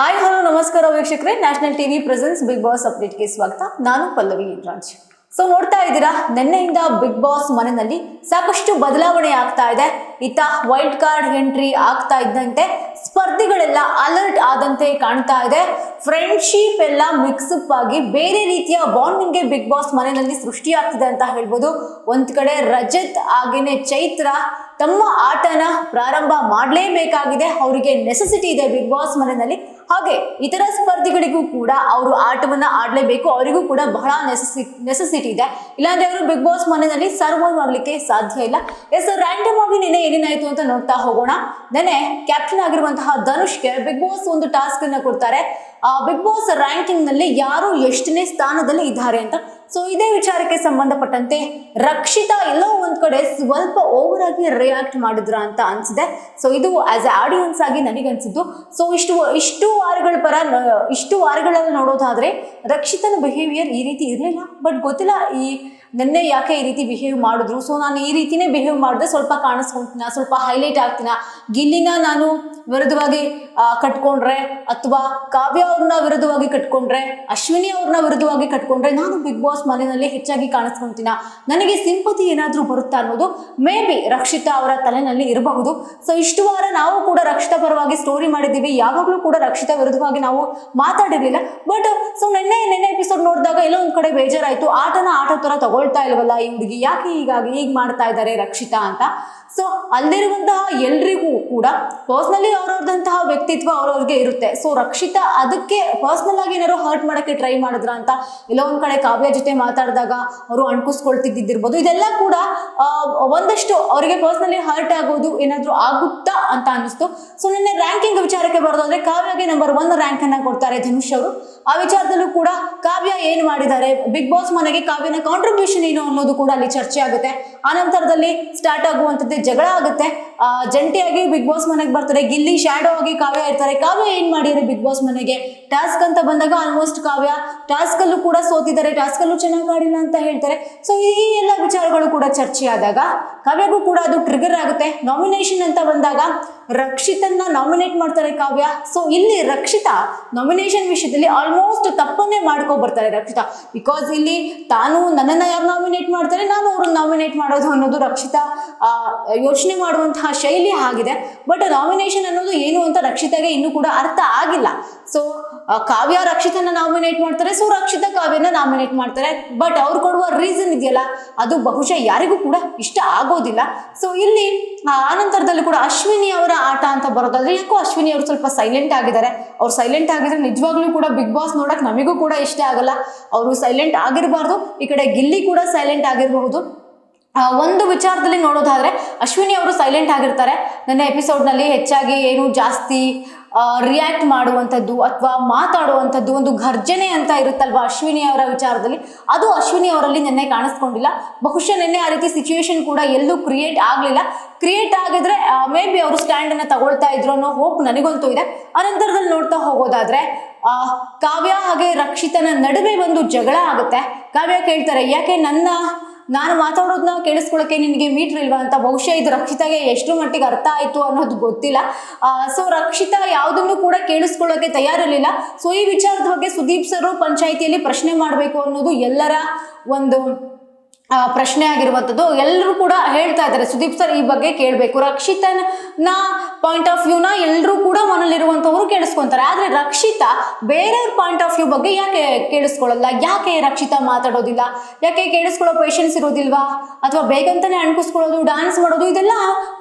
Hi hello ನಮಸ್ಕಾರ ವೀಕ್ಷಕರೇ. National TV presents Bigg Boss ಅಪ್ಡೇಟ್ಗೆ ಸ್ವಾಗತ. ನಾನು ಪಲ್ಲವಿ ರಾಜ್. ಸೊ ನೋಡ್ತಾ ಇದ್ದೀರಾ? ನಿನ್ನೆಯಿಂದ ಬಿಗ್ ಬಾಸ್ ಮನೆಯಲ್ಲಿ ಸಾಕಷ್ಟು ಬದಲಾವಣೆ ಆಗ್ತಾ ಇದೆ. ಇತ್ತ ವೈಲ್ಡ್ ಕಾರ್ಡ್ ಎಂಟ್ರಿ ಆಗ್ತಾ ಇದ್ದಂತೆ ಸ್ಪರ್ಧಿಗಳೆಲ್ಲ ಅಲರ್ಟ್ ಆದಂತೆ ಕಾಣ್ತಾ ಇದೆ. ಫ್ರೆಂಡ್ಶಿಪ್ ಎಲ್ಲ ಮಿಕ್ಸಪ್ ಆಗಿ ಬೇರೆ ರೀತಿಯ ಬಾಂಡಿಂಗ್ಗೆ ಬಿಗ್ ಬಾಸ್ ಮನೆಯಲ್ಲಿ ಸೃಷ್ಟಿಯಾಗ್ತಿದೆ ಅಂತ ಹೇಳ್ಬೋದು. ಒಂದ್ ಕಡೆ ರಜತ್ ಹಾಗೇನೆ ಚೈತ್ರ ತಮ್ಮ ಆಟನ ಪ್ರಾರಂಭ ಮಾಡಲೇಬೇಕಾಗಿದೆ. ಅವರಿಗೆ ನೆಸೆಸಿಟಿ ಇದೆ ಬಿಗ್ ಬಾಸ್ ಮನೆಯಲ್ಲಿ. ಹಾಗೆ ಇತರ ಸ್ಪರ್ಧಿಗಳಿಗೂ ಕೂಡ ಅವರು ಆಟವನ್ನ ಆಡಲೇಬೇಕು. ಅವರಿಗೂ ಕೂಡ ಬಹಳ ನೆಸೆಸಿ ನೆಸೆಸಿಟಿ ಇದೆ. ಇಲ್ಲಾಂದ್ರೆ ಅವರು ಬಿಗ್ ಬಾಸ್ ಮನೆಯಲ್ಲಿ ಸರ್ವೈವ್ ಆಗ್ಲಿಕ್ಕೆ ಸಾಧ್ಯ ಇಲ್ಲ. ಎಸ್ ರ್ಯಾಂಡಮ್ ಆಗಿ ನಿನ್ನೆ ಏನೇನಾಯ್ತು ಅಂತ ನೋಡ್ತಾ ಹೋಗೋಣ. ನೆನೆ ಕ್ಯಾಪ್ಟನ್ ಆಗಿರುವಂತಹ ಧನುಷ್ಗೆ ಬಿಗ್ ಬಾಸ್ ಒಂದು ಟಾಸ್ಕ್ ಅನ್ನ ಕೊಡ್ತಾರೆ. ಆ ಬಿಗ್ ಬಾಸ್ ರ್ಯಾಂಕಿಂಗ್ನಲ್ಲಿ ಯಾರು ಎಷ್ಟನೇ ಸ್ಥಾನದಲ್ಲಿ ಇದ್ದಾರೆ ಅಂತ. ಸೊ ಇದೇ ವಿಚಾರಕ್ಕೆ ಸಂಬಂಧಪಟ್ಟಂತೆ ರಕ್ಷಿತಾ ಎಲ್ಲೋ ಕಡೆ ಸ್ವಲ್ಪ ಓವರ್ ಆಗಿ ರಿಯಾಕ್ಟ್ ಮಾಡಿದ್ರ ಅಂತ ಅನ್ಸಿದೆ. ಸೊ ಇದು ಆಸ್ ಎ ಆಡಿಯನ್ಸ್ ಆಗಿ ನನಗನ್ಸಿದ್ದು. ಸೊ ಇಷ್ಟು ಇಷ್ಟು ವಾರಗಳ ಪರ ಇಷ್ಟು ವಾರಗಳಲ್ಲಿ ನೋಡೋದಾದ್ರೆ ರಕ್ಷಿತನ ಬಿಹೇವಿಯರ್ ಈ ರೀತಿ ಇರಲಿಲ್ಲ. ಬಟ್ ಗೊತ್ತಿಲ್ಲ, ಈ ನಿನ್ನೆ ಯಾಕೆ ಈ ರೀತಿ ಬಿಹೇವ್ ಮಾಡಿದ್ರು? ಸೊ ನಾನು ಈ ರೀತಿನೇ ಬಿಹೇವ್ ಮಾಡಿದ್ರೆ ಸ್ವಲ್ಪ ಕಾಣಿಸ್ಕೊಂತೀನ, ಸ್ವಲ್ಪ ಹೈಲೈಟ್ ಆಗ್ತೀನ. ಗಿಲ್ಲಿನ ನಾನು ವಿರುದ್ಧವಾಗಿ ಕಟ್ಕೊಂಡ್ರೆ ಅಥವಾ ಕಾವ್ಯ ಅವ್ರನ್ನ ವಿರುದ್ಧವಾಗಿ ಕಟ್ಕೊಂಡ್ರೆ, ಅಶ್ವಿನಿ ಅವ್ರನ್ನ ವಿರುದ್ಧವಾಗಿ ಕಟ್ಕೊಂಡ್ರೆ, ನಾನು ಬಿಗ್ ಬಾಸ್ ಮನೆಯಲ್ಲಿ ಹೆಚ್ಚಾಗಿ ಕಾಣಿಸ್ಕೊಂತೀನ. ನನಗೆ ಸಿಂಪತಿ ಏನಾದರೂ ಬರುತ್ತಾ? ಅನ್ನೋದು ಮೇ ಬಿ ರಕ್ಷಿತಾ ಅವರ ತಲೆನಲ್ಲಿ ಇರಬಹುದು. ಸೊ ಇಷ್ಟು ವಾರ ನಾವು ಕೂಡ ರಕ್ಷಿತಾ ಪರವಾಗಿ ಸ್ಟೋರಿ ಮಾಡಿದ್ದೀವಿ. ಯಾವಾಗಲೂ ಕೂಡ ರಕ್ಷಿತಾ ವಿರುದ್ಧವಾಗಿ ನಾವು ಮಾತಾಡಿರಲಿಲ್ಲ. ಬಟ್ ಸೊ ನಿನ್ನೆ ನಿನ್ನೆ ಎಪಿಸೋಡ್ ನೋಡಿದಾಗ ಎಲ್ಲೋ ಒಂದು ಕಡೆ ಬೇಜಾರಾಯಿತು. ಆಟನ ಆಟ ತರ ತಗೊಳ್ತಾ ಇಲ್ವಲ್ಲ ಈ ಹುಡುಗಿ. ಯಾಕೆ ಹೀಗಾಗಿ ಹೀಗೆ ಮಾಡ್ತಾ ಇದ್ದಾರೆ ರಕ್ಷಿತಾ ಅಂತ? ಸೊ ಅಲ್ಲಿರುವಂತಹ ಎಲ್ರಿಗೂ ಕೂಡ ಪರ್ಸ್ನಲಿ ಅವ್ರವ್ರದಂತಹ ವ್ಯಕ್ತಿತ್ವ ಅವ್ರವ್ರಿಗೆ ಇರುತ್ತೆ. ಸೊ ರಕ್ಷಿತಾ ಅದಕ್ಕೆ ಪರ್ಸ್ನಲ್ ಆಗಿ ಏನಾದ್ರು ಹರ್ಟ್ ಮಾಡೋಕ್ಕೆ ಟ್ರೈ ಮಾಡಿದ್ರ ಅಂತ? ಎಲ್ಲೋ ಒಂದು ಕಡೆ ಕಾವ್ಯ ಜೊತೆ ಮಾತಾಡಿದಾಗ ಅವರು ಅಣ್ಕುಸ್ಕೊಳ್ತಿದ್ದಿರ್ಬೋದು ಇದೆಲ್ಲ ಕೂಡ ಒಂದಷ್ಟು ಅವರಿಗೆ ಪರ್ಸ್ನಲಿ ಹರ್ಟ್ ಆಗೋದು ಏನಾದ್ರು ಆಗುತ್ತಾ ಅಂತ ಅನಿಸ್ತು ಸೊ ನಿನ್ನೆ ರ್ಯಾಂಕಿಂಗ್ ವಿಚಾರಕ್ಕೆ ಬರೋದಾದ್ರೆ ಕಾವ್ಯಗೆ ನಂಬರ್ ಒನ್ ರ್ಯಾಂಕ್ ಅನ್ನ ಕೊಡ್ತಾರೆ ಧನುಷ್ ಅವರು. ಆ ವಿಚಾರದಲ್ಲೂ ಕೂಡ ಕಾವ್ಯ ಏನ್ ಮಾಡಿದ್ದಾರೆ? ಬಿಗ್ ಬಾಸ್ ಮನೆಗೆ ಕಾವ್ಯನ ಕಾಂಟ್ರಿಬ್ಯೂಷನ್ ಏನು ಅನ್ನೋದು ಕೂಡ ಅಲ್ಲಿ ಚರ್ಚೆ ಆಗುತ್ತೆ. ಆ ಸ್ಟಾರ್ಟ್ ಆಗುವಂಥದ್ದೇ ಜಗಳ ಆಗುತ್ತೆ. ಜಂಟಿಯಾಗಿ ಬಿಗ್ ಬಾಸ್ ಮನೆಗೆ ಬರ್ತಾರೆ. ಗಿಲ್ಲಿ ಶ್ಯಾಡೋ ಆಗಿ ಕಾವ್ಯ ಇರ್ತಾರೆ. ಕಾವ್ಯ ಏನ್ ಮಾಡಿದ್ರೆ ಬಿಗ್ ಬಾಸ್ ಮನೆಗೆ? ಟಾಸ್ಕ್ ಅಂತ ಬಂದಾಗ ಆಲ್ಮೋಸ್ಟ್ ಕಾವ್ಯ ಟಾಸ್ಕ್ ಅಲ್ಲೂ ಕೂಡ ಸೋತಿದ್ದಾರೆ. ಟಾಸ್ಕ್ ಅಲ್ಲೂ ಚೆನ್ನಾಗಿ ಆಡಿಲ್ಲ ಅಂತ ಹೇಳ್ತಾರೆ. ಸೊ ಈ ಎಲ್ಲ ವಿಚಾರಗಳು ಕೂಡ ಚರ್ಚೆ ಆದಾಗ ಕಾವ್ಯಗೂ ಕೂಡ ಅದು ಟ್ರಿಗರ್ ಆಗುತ್ತೆ. ನಾಮಿನೇಷನ್ ಅಂತ ಬಂದಾಗ ರಕ್ಷಿತನ್ನ ನಾಮಿನೇಟ್ ಮಾಡ್ತಾರೆ ಕಾವ್ಯ. ಸೊ ಇಲ್ಲಿ ರಕ್ಷಿತಾ ನಾಮಿನೇಷನ್ ವಿಷಯದಲ್ಲಿ ಆಲ್ಮೋಸ್ಟ್ ತಪ್ಪನ್ನೇ ಮಾಡ್ಕೊ ಬರ್ತಾರೆ ರಕ್ಷಿತಾ. ಬಿಕಾಸ್ ಇಲ್ಲಿ ತಾನು ನನ್ನನ್ನ ಯಾರು ನಾಮಿನೇಟ್ ಮಾಡ್ತಾರೆ, ನಾನು ಅವ್ರನ್ನ ನಾಮಿನೇಟ್ ಮಾಡೋದು ಅನ್ನೋದು ರಕ್ಷಿತಾ ಯೋಚನೆ ಮಾಡುವಂತಹ ಶೈಲಿ ಆಗಿದೆ. ಬಟ್ ನಾಮಿನೇಷನ್ ಅನ್ನೋದು ಏನು ಅಂತ ರಕ್ಷಿತಾಗೆ ಇನ್ನೂ ಕೂಡ ಅರ್ಥ ಆಗಿಲ್ಲ. ಸೊ ಕಾವ್ಯ ರಕ್ಷಿತನ ನಾಮಿನೇಟ್ ಮಾಡ್ತಾರೆ ಸೊ ರಕ್ಷಿತ ಕಾವ್ಯನ ನಾಮಿನೇಟ್ ಮಾಡ್ತಾರೆ. ಬಟ್ ಅವ್ರು ಕೊಡುವ ರೀಸನ್ ಇದೆಯಲ್ಲ, ಅದು ಬಹುಶಃ ಯಾರಿಗೂ ಕೂಡ ಇಷ್ಟ ಆಗೋದಿಲ್ಲ. ಸೊ ಇಲ್ಲಿ ಆನಂತರದಲ್ಲಿ ಕೂಡ ಅಶ್ವಿನಿ ಅವರ ಆಟ ಅಂತ ಬರೋದಾದ್ರೆ, ಯಾಕೋ ಅಶ್ವಿನಿ ಅವರು ಸ್ವಲ್ಪ ಸೈಲೆಂಟ್ ಆಗಿದ್ದಾರೆ. ಅವ್ರು ಸೈಲೆಂಟ್ ಆಗಿದ್ರೆ ನಿಜವಾಗ್ಲೂ ಕೂಡ ಬಿಗ್ ಬಾಸ್ ನೋಡಕ್ ನಮಗೂ ಕೂಡ ಇಷ್ಟ ಆಗಲ್ಲ. ಅವರು ಸೈಲೆಂಟ್ ಆಗಿರಬಾರ್ದು. ಈ ಕಡೆ ಗಿಲ್ಲಿ ಕೂಡ ಸೈಲೆಂಟ್ ಆಗಿರಬಹುದು. ಒಂದು ವಿಚಾರದಲ್ಲಿ ನೋಡೋದಾದ್ರೆ ಅಶ್ವಿನಿ ಅವರು ಸೈಲೆಂಟ್ ಆಗಿರ್ತಾರೆ. ನನ್ನ ಎಪಿಸೋಡ್ನಲ್ಲಿ ಹೆಚ್ಚಾಗಿ ಏನು ಜಾಸ್ತಿ ರಿಯಾಕ್ಟ್ ಮಾಡುವಂಥದ್ದು ಅಥವಾ ಮಾತಾಡುವಂಥದ್ದು ಒಂದು ಘರ್ಜನೆ ಅಂತ ಇರುತ್ತಲ್ವಾ ಅಶ್ವಿನಿ ಅವರ ವಿಚಾರದಲ್ಲಿ? ಅದು ಅಶ್ವಿನಿ ಅವರಲ್ಲಿ ನಿನ್ನೆ ಕಾಣಿಸ್ಕೊಂಡಿಲ್ಲ. ಬಹುಶಃ ನಿನ್ನೆ ಆ ರೀತಿ ಸಿಚುವೇಶನ್ ಕೂಡ ಎಲ್ಲೂ ಕ್ರಿಯೇಟ್ ಆಗಲಿಲ್ಲ. ಕ್ರಿಯೇಟ್ ಆಗಿದ್ರೆ ಮೇ ಬಿ ಅವರು ಸ್ಟ್ಯಾಂಡನ್ನು ತಗೊಳ್ತಾ ಇದ್ರು ಅನ್ನೋ ಹೋಪ್ ನನಗಂತೂ ಇದೆ. ಅನಂತರದಲ್ಲಿ ನೋಡ್ತಾ ಹೋಗೋದಾದ್ರೆ ಕಾವ್ಯ ಹಾಗೆ ರಕ್ಷಿತನ ನಡುವೆ ಒಂದು ಜಗಳ ಆಗುತ್ತೆ. ಕಾವ್ಯ ಕೇಳ್ತಾರೆ, ಯಾಕೆ ನನ್ನ ನಾನು ಮಾತಾಡೋದನ್ನ ಕೇಳಿಸ್ಕೊಳ್ಳೋಕೆ ನಿನಗೆ ಮೀಟ್ರ್ ಇಲ್ವಾ ಅಂತ ಬಹುಶಃ ಇದು ರಕ್ಷಿತಾಗೆ ಎಷ್ಟು ಮಟ್ಟಿಗೆ ಅರ್ಥ ಆಯಿತು ಅನ್ನೋದು ಗೊತ್ತಿಲ್ಲ. ಸೊ ರಕ್ಷಿತಾ ಯಾವುದನ್ನು ಕೂಡ ಕೇಳಿಸ್ಕೊಳ್ಳೋಕೆ ತಯಾರಿರಲಿಲ್ಲ. ಸೊ ಈ ವಿಚಾರದ ಬಗ್ಗೆ ಸುದೀಪ್ ಸರ್ ಪಂಚಾಯಿತಿಯಲ್ಲಿ ಪ್ರಶ್ನೆ ಮಾಡಬೇಕು ಅನ್ನೋದು ಎಲ್ಲರ ಒಂದು ಪ್ರಶ್ನೆ ಆಗಿರುವಂಥದ್ದು. ಎಲ್ಲರೂ ಕೂಡ ಹೇಳ್ತಾ ಇದ್ದಾರೆ. ಸುದೀಪ್ ಸರ್ ಈ ಬಗ್ಗೆ ಕೇಳಬೇಕು. ರಕ್ಷಿತನ ಪಾಯಿಂಟ್ ಆಫ್ ವ್ಯೂನ ಎಲ್ಲರೂ ಕೂಡ ಮನೇಲಿರುವಂಥವ್ರು ಕೇಳಿಸ್ಕೊಂತಾರೆ. ಆದರೆ ರಕ್ಷಿತಾ ಬೇರೆಯವ್ರ ಪಾಯಿಂಟ್ ಆಫ್ ವ್ಯೂ ಬಗ್ಗೆ ಯಾಕೆ ಕೇಳಿಸ್ಕೊಳ್ಳಲ್ಲ? ಯಾಕೆ ರಕ್ಷಿತಾ ಮಾತಾಡೋದಿಲ್ಲ? ಯಾಕೆ ಕೇಳಿಸ್ಕೊಳ್ಳೋ ಪೇಷನ್ಸ್ ಇರೋದಿಲ್ವಾ? ಅಥವಾ ಬೇಗಂತಾನೆ ಅಣ್ಕಿಸ್ಕೊಳ್ಳೋದು ಡ್ಯಾನ್ಸ್ ಮಾಡೋದು, ಇದೆಲ್ಲ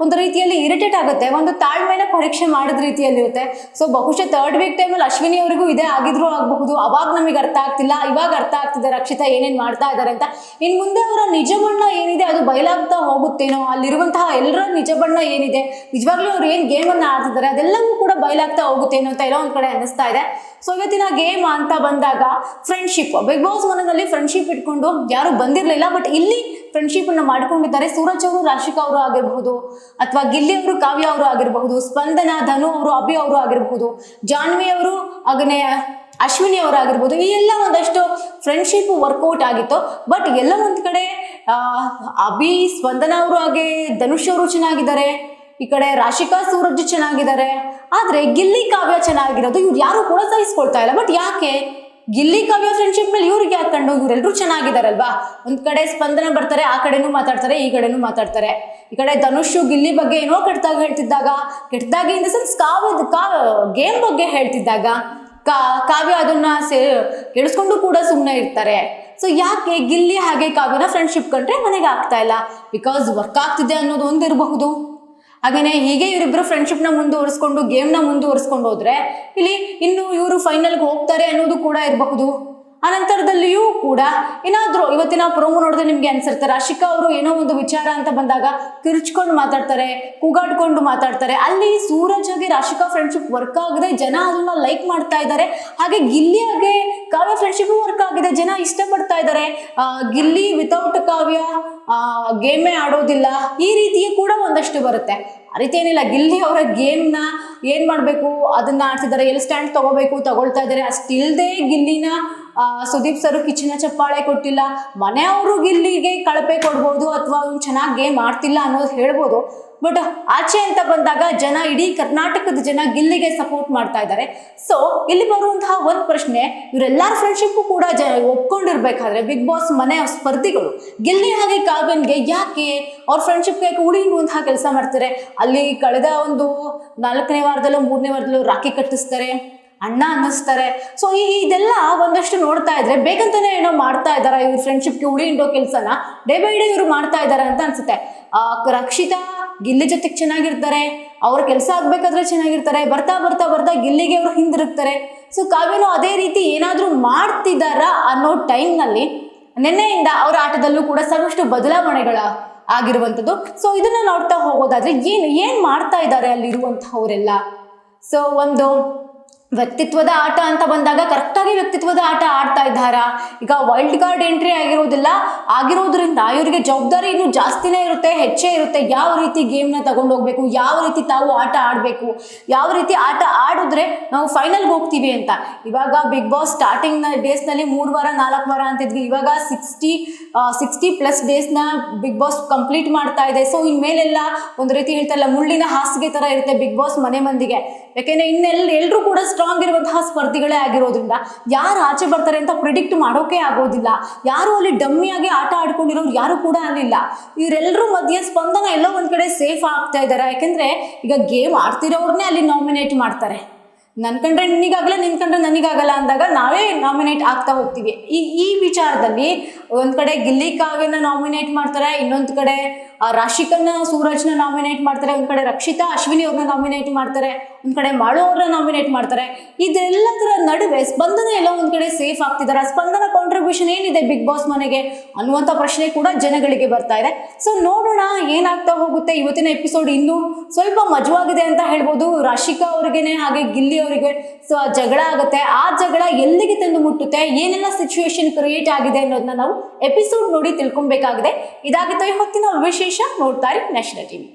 ಒಂದು ರೀತಿಯಲ್ಲಿ ಇರಿಟೇಟ್ ಆಗುತ್ತೆ. ಒಂದು ತಾಳ್ಮೆನ ಪರೀಕ್ಷೆ ಮಾಡಿದ ರೀತಿಯಲ್ಲಿರುತ್ತೆ ಸೊ ಬಹುಶಃ ತರ್ಡ್ ವೀಕ್ ಟೈಮಲ್ಲಿ ಅಶ್ವಿನಿ ಅವರಿಗೂ ಇದೇ ಆಗಿದ್ರು ಆಗಬಹುದು. ಅವಾಗ ನಮಗೆ ಅರ್ಥ ಆಗ್ತಿಲ್ಲ. ಇವಾಗ ಅರ್ಥ ಆಗ್ತಿದೆ ರಕ್ಷಿತಾ ಏನೇನು ಮಾಡ್ತಾ ಇದ್ದಾರೆ ಅಂತ. ಇನ್ನು ಮುಂದೆ ಅವರ ನಿಜ ಬಣ್ಣ ಏನಿದೆ ಅದು ಬಯಲಾಗ್ತಾ ಹೋಗುತ್ತೇನೋ? ಅಲ್ಲಿರುವಂತಹ ಎಲ್ಲರ ನಿಜ ಬಣ್ಣ ಏನಿದೆ? ನಿಜವಾಗ್ಲೂ ಅವ್ರು ಏನು ಗೇಮನ್ನು ಆಡ್ತಿದ್ದಾರೆ ಅದೆಲ್ಲವೂ ಕೂಡ ಬಯಲಾಗ್ತಾ ಹೋಗುತ್ತೇನೋ ಅಂತ ಎಲ್ಲ ಒಂದು ಕಡೆ ಅನಿಸ್ತಾ ಇದೆ. ಸೊ ಇವತ್ತಿನ ಗೇಮ್ ಅಂತ ಬಂದಾಗ ಫ್ರೆಂಡ್ಶಿಪ್ ಬಿಗ್ ಬಾಸ್ ಮನೆಯಲ್ಲಿ ಫ್ರೆಂಡ್ಶಿಪ್ ಇಟ್ಕೊಂಡು ಯಾರು ಬಂದಿರಲಿಲ್ಲ ಬಟ್ ಇಲ್ಲಿ ಫ್ರೆಂಡ್ಶಿಪ್ ಅನ್ನ ಮಾಡ್ಕೊಂಡಿದ್ದಾರೆ. ಸೂರಜ್ ಅವರು, ರಾಶಿಕಾ ಅವರು ಆಗಿರಬಹುದು, ಅಥವಾ ಗಿಲ್ಲಿ ಅವರು, ಕಾವ್ಯ ಅವರು ಆಗಿರಬಹುದು, ಸ್ಪಂದನ, ಧನು ಅವರು, ಅಭಿ ಅವರು ಆಗಿರಬಹುದು. ಜಾನ್ವಿ ಅವರು ಹಾಗನೇ ಅಶ್ವಿನಿ ಅವರಾಗಿರ್ಬೋದು ಈ ಎಲ್ಲ ಒಂದಷ್ಟು ಫ್ರೆಂಡ್ಶಿಪ್ ವರ್ಕೌಟ್ ಆಗಿತ್ತು. ಬಟ್ ಎಲ್ಲ ಒಂದು ಕಡೆ ಅಭಿ, ಸ್ಪಂದನ ಅವರು ಹಾಗೆ, ಧನುಷ್ ಅವರು ಚೆನ್ನಾಗಿದ್ದಾರೆ. ಈ ಕಡೆ ರಾಶಿಕಾ ಸೂರಜ್ ಚೆನ್ನಾಗಿದ್ದಾರೆ. ಆದರೆ ಗಿಲ್ಲಿ ಕಾವ್ಯ ಚೆನ್ನಾಗಿರೋದು ಇವ್ರು ಯಾರು ಕೂಡ ಸಹಿಸ್ಕೊಳ್ತಾ ಇಲ್ಲ. ಬಟ್ ಯಾಕೆ? ಗಿಲ್ಲಿ ಕಾವ್ಯ ಫ್ರೆಂಡ್ಶಿಪ್ ಮೇಲೆ ಇವ್ರಿಗೆ ಹಾಕೊಂಡು ಇವರೆಲ್ಲರೂ ಚೆನ್ನಾಗಿದ್ದಾರಲ್ವಾ ಒಂದು ಕಡೆ ಸ್ಪಂದನ ಬರ್ತಾರೆ, ಆ ಕಡೆನೂ ಮಾತಾಡ್ತಾರೆ, ಈ ಕಡೆನೂ ಮಾತಾಡ್ತಾರೆ. ಈ ಕಡೆ ಧನುಷ್ ಗಿಲ್ಲಿ ಬಗ್ಗೆ ಏನೋ ಕೆಟ್ಟದಾಗ ಹೇಳ್ತಿದ್ದಾಗ, ಕೆಟ್ಟದಾಗಿ ಇನ್ ದ ಸೆನ್ಸ್ ಕಾವ್ಯದ, ಕಾ ಗೇಮ್ ಬಗ್ಗೆ ಹೇಳ್ತಿದ್ದಾಗ ಕಾ, ಕಾವ್ಯ ಅದನ್ನ ಸೇ, ಕೆಡಿಸ್ಕೊಂಡು ಕೂಡ ಸುಮ್ಮನೆ ಇರ್ತಾರೆ. ಸೊ ಯಾಕೆ ಗಿಲ್ಲಿ ಹಾಗೆ ಕಾವ್ಯನ ಫ್ರೆಂಡ್ಶಿಪ್ ಕಂಡ್ರೆ ಮನೆಗೆ ಆಗ್ತಾ ಇಲ್ಲ? ಬಿಕಾಸ್ ವರ್ಕ್ ಆಗ್ತಿದೆ ಅನ್ನೋದು ಒಂದಿರಬಹುದು. ಹಾಗೇನೆ ಹೀಗೆ ಇವರಿಬ್ರು ಫ್ರೆಂಡ್ಶಿಪ್ನ ಮುಂದುವರಿಸ್ಕೊಂಡು ಗೇಮ್ನ ಮುಂದುವರಿಸ್ಕೊಂಡು ಹೋದ್ರೆ, ಇಲ್ಲಿ ಇನ್ನು ಇವರು ಫೈನಲ್ಗೆ ಹೋಗ್ತಾರೆ ಅನ್ನೋದು ಕೂಡ ಇರಬಹುದು. ಅನಂತರದಲ್ಲಿಯೂ ಕೂಡ ಏನಾದರೂ ಇವತ್ತಿನ ಪ್ರೋಮೋ ನೋಡಿದ್ರೆ ನಿಮ್ಗೆ ಅನ್ಸಿರ್ತಾರೆ. ರಾಶಿಕಾ ಅವರು ಏನೋ ಒಂದು ವಿಚಾರ ಅಂತ ಬಂದಾಗ ಕಿರ್ಚ್ಕೊಂಡು ಮಾತಾಡ್ತಾರೆ, ಕೂಗಾಡ್ಕೊಂಡು ಮಾತಾಡ್ತಾರೆ. ಅಲ್ಲಿ ಸೂರಜ್ ಆಗಿ ರಾಶಿಕಾ ಫ್ರೆಂಡ್ಶಿಪ್ ವರ್ಕ್ ಆಗಿದೆ ಜನ ಅದನ್ನ ಲೈಕ್ ಮಾಡ್ತಾ ಇದ್ದಾರೆ. ಹಾಗೆ ಗಿಲ್ಲಿ ಆಗಿ ಕಾವ್ಯ ಫ್ರೆಂಡ್ಶಿಪ್ ವರ್ಕ್ ಆಗಿದೆ. ಜನ ಇಷ್ಟಪಡ್ತಾ ಇದ್ದಾರೆ. ಗಿಲ್ಲಿ ವಿತೌಟ್ ಕಾವ್ಯ ಗೇಮೇ ಆಡೋದಿಲ್ಲ. ಈ ರೀತಿಯ ಕೂಡ ಒಂದಷ್ಟು ಬರುತ್ತೆ. ಆ ರೀತಿ ಏನಿಲ್ಲ. ಗಿಲ್ಲಿ ಅವರ ಗೇಮ್ನ ಏನ್ ಮಾಡಬೇಕು? ಅದನ್ನ ಆಡ್ತಿದ್ದಾರೆ. ಎಲ್ಲಿ ಸ್ಟ್ಯಾಂಡ್ ತಗೋಬೇಕು? ತಗೊಳ್ತಾ ಇದ್ದಾರೆ. ಅಷ್ಟಿಲ್ದೇ ಗಿಲ್ಲಿನ ಸುದೀಪ್ ಸರ್ ಕಿಚ್ಚಿನ ಚಪ್ಪಾಳೆ ಕೊಟ್ಟಿಲ್ಲ. ಮನೆಯವರು ಗಿಲ್ಲಿಗೆ ಕಳಪೆ ಕೊಡ್ಬೋದು ಅಥವಾ ಅವ್ನು ಚೆನ್ನಾಗಿ ಗೇಮ್ ಆಡ್ತಿಲ್ಲ ಅನ್ನೋದು ಹೇಳ್ಬೋದು. ಬಟ್ ಆಚೆ ಅಂತ ಬಂದಾಗ ಜನ ಇಡೀ ಕರ್ನಾಟಕದ ಜನ ಗಿಲ್ಲಿಗೆ ಸಪೋರ್ಟ್ ಮಾಡ್ತಾ ಇದ್ದಾರೆ. ಸೊ ಇಲ್ಲಿ ಬರುವಂತಹ ಒಂದು ಪ್ರಶ್ನೆ, ಇವರೆಲ್ಲರ ಫ್ರೆಂಡ್ಶಿಪ್ಪು ಕೂಡ ಜ, ಒಪ್ಕೊಂಡಿರ್ಬೇಕಾದ್ರೆ ಬಿಗ್ ಬಾಸ್ ಮನೆಯ ಸ್ಪರ್ಧಿಗಳು ಗಿಲ್ಲಿ ಹಾಗೆ ಕಾವ್ಯನ್ಗೆ ಯಾಕೆ ಅವ್ರ ಫ್ರೆಂಡ್ಶಿಪ್ಗೆ ಉಳಿಯುವಂತಹ ಕೆಲಸ ಮಾಡ್ತಾರೆ? ಅಲ್ಲಿ ಕಳೆದ ಒಂದು ನಾಲ್ಕನೇ ವಾರದಲ್ಲೂ, ಮೂರನೇ ವಾರದಲ್ಲೂ ರಾಖಿ ಕಟ್ಟಿಸ್ತಾರೆ. ಅಣ್ಣ ಅನ್ನಿಸ್ತಾರೆ. ಸೊ ಈ ಇದೆಲ್ಲ ಒಂದಷ್ಟು ನೋಡ್ತಾ ಇದ್ರೆ ಬೇಕಂತಾನೆ ಏನೋ ಮಾಡ್ತಾ ಇದಾರ ಇವ್ರ ಫ್ರೆಂಡ್ಶಿಪ್ಗೆ ಉಳಿ ಇಂಡೋ ಕೆಲಸನ. ಡೇ ಬೈ ಡೇ ಇವರು ಮಾಡ್ತಾ ಇದಾರೆ ಅಂತ ಅನ್ಸುತ್ತೆ. ರಕ್ಷಿತಾ ಗಿಲ್ಲಿ ಜೊತೆಗೆ ಚೆನ್ನಾಗಿರ್ತಾರೆ. ಅವ್ರ ಕೆಲಸ ಆಗ್ಬೇಕಾದ್ರೆ ಚೆನ್ನಾಗಿರ್ತಾರೆ. ಬರ್ತಾ ಬರ್ತಾ ಬರ್ತಾ ಗಿಲ್ಲಿಗೆ ಅವರು ಹಿಂದಿರುಗ್ತಾರೆ. ಸೊ ಕಾವ್ಯನು ಅದೇ ರೀತಿ ಏನಾದರೂ ಮಾಡ್ತಿದ್ದಾರಾ ಅನ್ನೋ ಟೈಮ್ನಲ್ಲಿ ನಿನ್ನೆಯಿಂದ ಅವರ ಆಟದಲ್ಲೂ ಕೂಡ ಸಾಕಷ್ಟು ಬದಲಾವಣೆಗಳ ಆಗಿರುವಂಥದ್ದು. ಸೊ ಇದನ್ನ ನೋಡ್ತಾ ಹೋಗೋದಾದ್ರೆ ಏನು ಏನು ಮಾಡ್ತಾ ಇದ್ದಾರೆ ಅಲ್ಲಿರುವಂಥವರೆಲ್ಲ? ಸೊ ಒಂದು ವ್ಯಕ್ತಿತ್ವದ ಆಟ ಅಂತ ಬಂದಾಗ ಕರೆಕ್ಟಾಗಿ ವ್ಯಕ್ತಿತ್ವದ ಆಟ ಆಡ್ತಾ ಇದ್ದಾರಾ? ಈಗ ವೈಲ್ಡ್ ಕಾರ್ಡ್ ಎಂಟ್ರಿ ಆಗಿರೋದಿಲ್ಲ. ಆಗಿರೋದ್ರಿಂದ ಇವರಿಗೆ ಜವಾಬ್ದಾರಿ ಇನ್ನು ಜಾಸ್ತಿನೇ ಇರುತ್ತೆ, ಹೆಚ್ಚೇ ಇರುತ್ತೆ. ಯಾವ ರೀತಿ ಗೇಮ್ನ ಹೋಗ್ಬೇಕು ಯಾವ ರೀತಿ ತಾವು ಆಟ ಆಡಬೇಕು? ಯಾವ ರೀತಿ ಆಟ ಆಡಿದ್ರೆ ನಾವು ಫೈನಲ್ಗೆ ಹೋಗ್ತೀವಿ ಅಂತ. ಇವಾಗ ಬಿಗ್ ಬಾಸ್ ಸ್ಟಾರ್ಟಿಂಗ್ ಡೇಸ್ನಲ್ಲಿ ಮೂರು ವಾರ, ನಾಲ್ಕು ವಾರ ಅಂತಿದ್ವಿ. ಇವಾಗ ಸಿಕ್ಸ್ಟಿ ಸಿಕ್ಸ್ಟಿ ಪ್ಲಸ್ ಡೇಸ್ನ ಬಿಗ್ ಬಾಸ್ ಕಂಪ್ಲೀಟ್ ಮಾಡ್ತಾ ಇದೆ. ಸೊ ಇನ್ಮೇಲೆಲ್ಲ ಒಂದು ರೀತಿ ಹೇಳ್ತಾರಲ್ಲ ಮುಳ್ಳಿನ ಹಾಸಿಗೆ ಥರ ಇರುತ್ತೆ ಬಿಗ್ ಬಾಸ್ ಮನೆ ಮಂದಿಗೆ. ಯಾಕೆಂದ್ರೆ ಇನ್ನೆಲ್ಲ ಎಲ್ಲರೂ ಕೂಡ ಸ್ಟ್ರಾಂಗ್ ಇರುವಂತಹ ಸ್ಪರ್ಧಿಗಳೇ ಆಗಿರೋದ್ರಿಂದ ಯಾರು ಆಚೆ ಬರ್ತಾರೆ ಅಂತ ಪ್ರಿಡಿಕ್ಟ್ ಮಾಡೋಕೆ ಆಗೋದಿಲ್ಲ. ಯಾರು ಅಲ್ಲಿ ಡಮ್ಮಿಯಾಗಿ ಆಟ ಆಡ್ಕೊಂಡಿರೋರು ಯಾರು ಕೂಡ ಅಲ್ಲಿಲ್ಲ. ಇವರೆಲ್ಲರೂ ಮಧ್ಯೆ ಸ್ಪಂದನ ಎಲ್ಲೋ ಒಂದ್ ಕಡೆ ಸೇಫ್ ಆಗ್ತಾ ಇದ್ದಾರೆ. ಯಾಕೆಂದ್ರೆ ಈಗ ಗೇಮ್ ಆಡ್ತಿರೋರ್ನೇ ಅಲ್ಲಿ ನಾಮಿನೇಟ್ ಮಾಡ್ತಾರೆ. ನನ್ ಕಂಡ್ರೆ ನಿನಗಾಗಲ್ಲ ನಿನ್ ಕಂಡ್ರೆ ನನಗಾಗಲ್ಲ ಅಂದಾಗ ನಾವೇ ನಾಮಿನೇಟ್ ಆಗ್ತಾ ಹೋಗ್ತೀವಿ. ಈ ಈ ವಿಚಾರದಲ್ಲಿ ಒಂದ್ ಕಡೆ ಗಿಲ್ಲಿ ಕಾವ್ಯನ ನಾಮಿನೇಟ್ ಮಾಡ್ತಾರೆ, ಇನ್ನೊಂದ್ ಕಡೆ ರಾಶಿಕನ್ನ ಸೂರಜ್ನ ನಾಮಿನೇಟ್ ಮಾಡ್ತಾರೆ, ಒಂದ್ ಕಡೆ ರಕ್ಷಿತಾ ಅಶ್ವಿನಿ ಅವ್ರನ್ನ ನಾಮಿನೇಟ್ ಮಾಡ್ತಾರೆ, ಒಂದ್ ಕಡೆ ಮಾಳು ಅವ್ರನ್ನ ನಾಮಿನೇಟ್ ಮಾಡ್ತಾರೆ. ಇದೆಲ್ಲದರ ನಡುವೆ ಸ್ಪಂದನ ಎಲ್ಲ ಒಂದ್ ಕಡೆ ಸೇಫ್ ಆಗ್ತಿದ್ದಾರೆ ಸ್ಪಂದನ ಕಾಂಟ್ರಿಬ್ಯೂಷನ್ ಏನಿದೆ ಬಿಗ್ ಬಾಸ್ ಮನೆಗೆ ಅನ್ನುವಂಥ ಪ್ರಶ್ನೆ ಕೂಡ ಜನಗಳಿಗೆ ಬರ್ತಾ ಇದೆ. ಸೊ ನೋಡೋಣ ಏನಾಗ್ತಾ ಹೋಗುತ್ತೆ ಇವತ್ತಿನ ಎಪಿಸೋಡ್ ಇನ್ನೂ. ಸ್ವಲ್ಪ ಮಜವಾಗಿದೆ ಅಂತ ಹೇಳ್ಬೋದು. ರಾಶಿಕಾ ಅವ್ರಿಗೇನೆ, ಹಾಗೆ ಗಿಲ್ಲಿ ಅವರಿಗೆ ಸೊ ಜಗಳ ಆಗುತ್ತೆ. ಆ ಜಗಳ ಎಲ್ಲಿಗೆ ತಂದು ಮುಟ್ಟುತ್ತೆ? ಏನೆಲ್ಲ ಸಿಚುವೇಶನ್ ಕ್ರಿಯೇಟ್ ಆಗಿದೆ ಅನ್ನೋದನ್ನ ನಾವು ಎಪಿಸೋಡ್ ನೋಡಿ ತಿಳ್ಕೊಬೇಕಾಗಿದೆ ಇದಾಗಿತ್ತು ಈ ಹೊತ್ತಿನ ವಿಶೇಷ ನೋಡ್ತಾರೆ ನ್ಯಾಷನಲ್ ಟಿವಿ